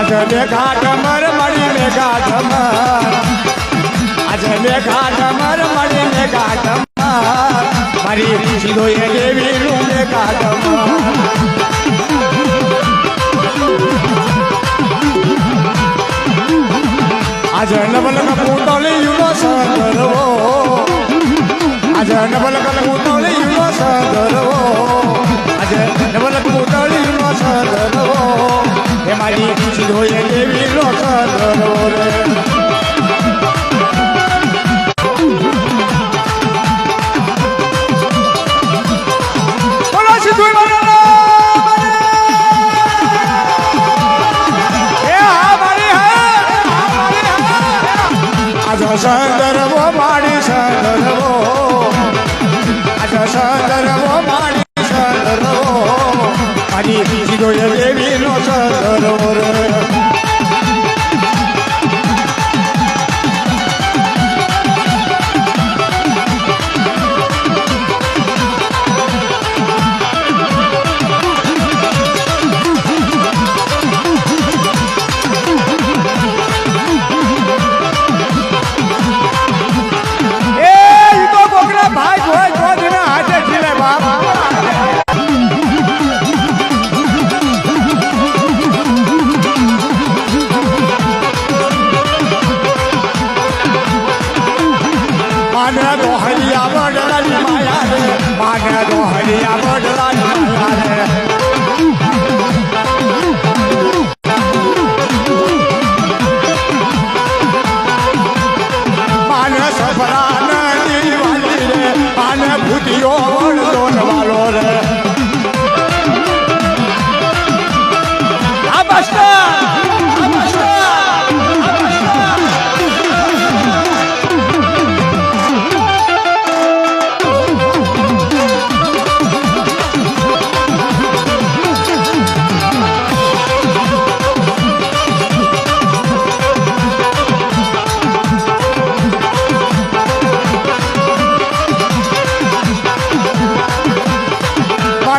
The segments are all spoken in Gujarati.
આજે મેઘા ઢમર મળી મેઘા ઢમર આજે મેઘા ઢમર મળી મેઘા ઢમર મારી સીધો એ દેવી નું મેઘા ઠમર આજે નવલક પૂતળી યુનો સંદરવો આજે નવલક પૂતળી આજ સંદર્ભો માણી સંદર્ભો. આજ સંદર્ભો માણી સંદર્ભો. મારી બીજી એ દેવી નો સંદર્ભો માને તો હરિયા બડલાની માયા રે. માને તો હરિયા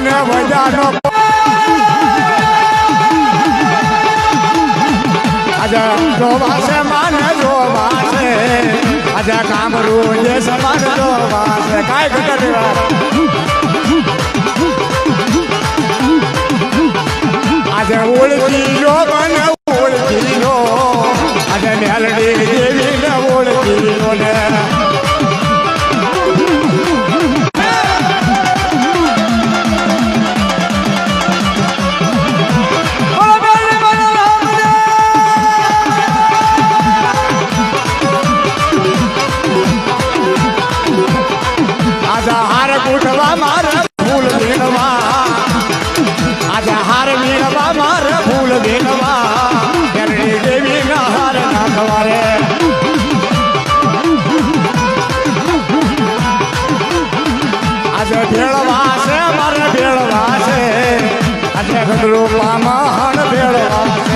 મને બજાનો આજે જોવાશે, માને જોવાશે. આજે કામરું જે સમાન જોવાશે. કાંઈ ઘટે આજે ઓળખી જો, મને ઓળખી જો. આજે મેલડી દેવી હાર મેળવા મારે ફૂલ વીણવા કેરડી દેવી ના હાર નાખવા રે આજે ભેળવા છે મારે ભેળવા છે આજે ગગલું પામણ ભેળવા છે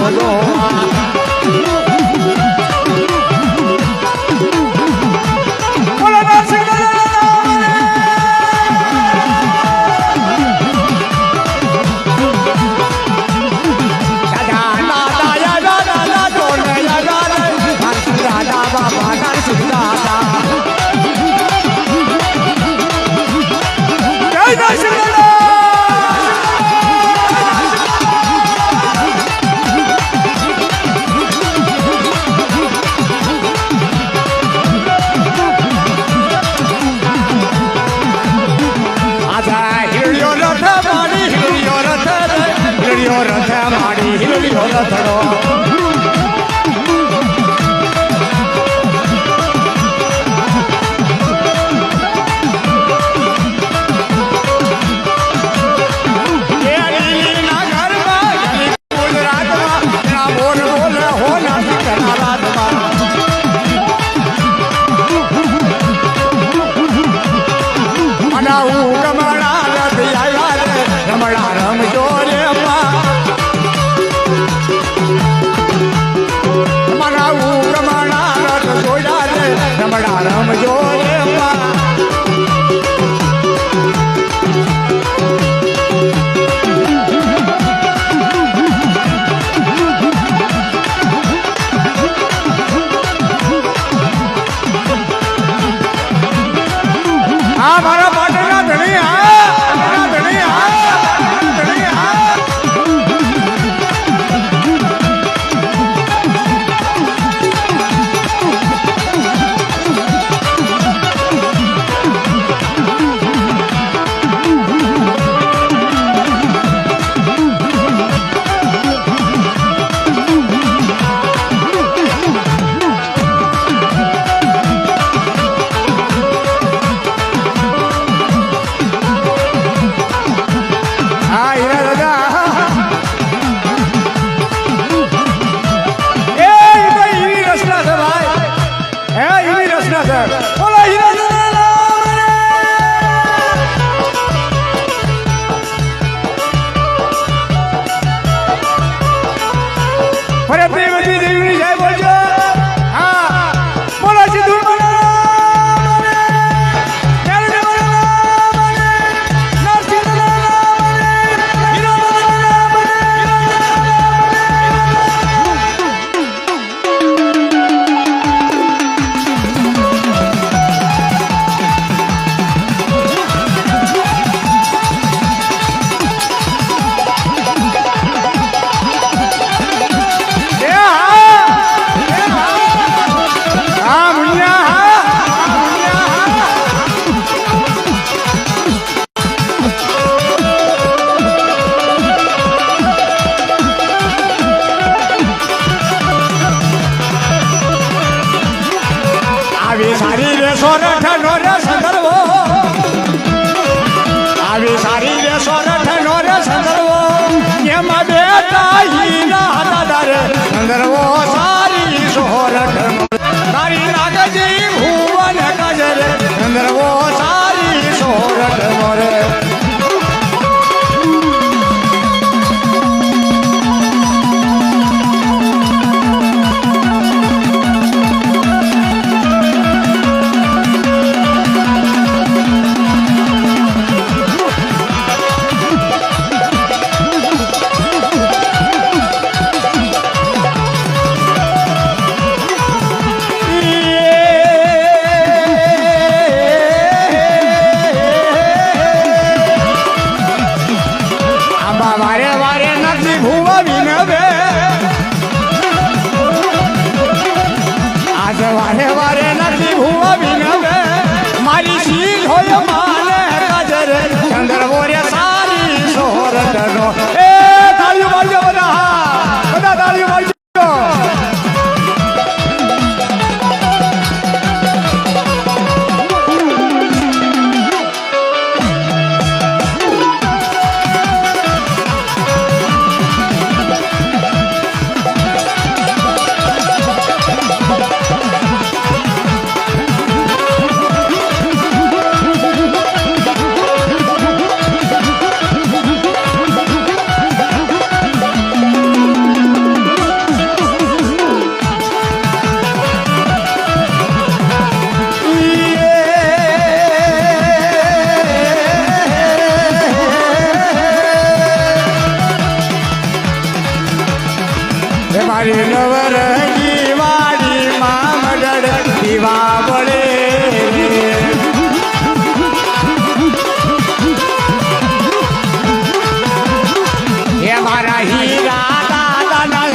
મને ધરો আমার સોરઠ નો રસ કરવો આવી સારી રે સોરઠ નો રસ Eterno. ¡Eh! મારી નવર દિવાળી માં મડડ દીવા વળે હે મારા હીરા દાદા ના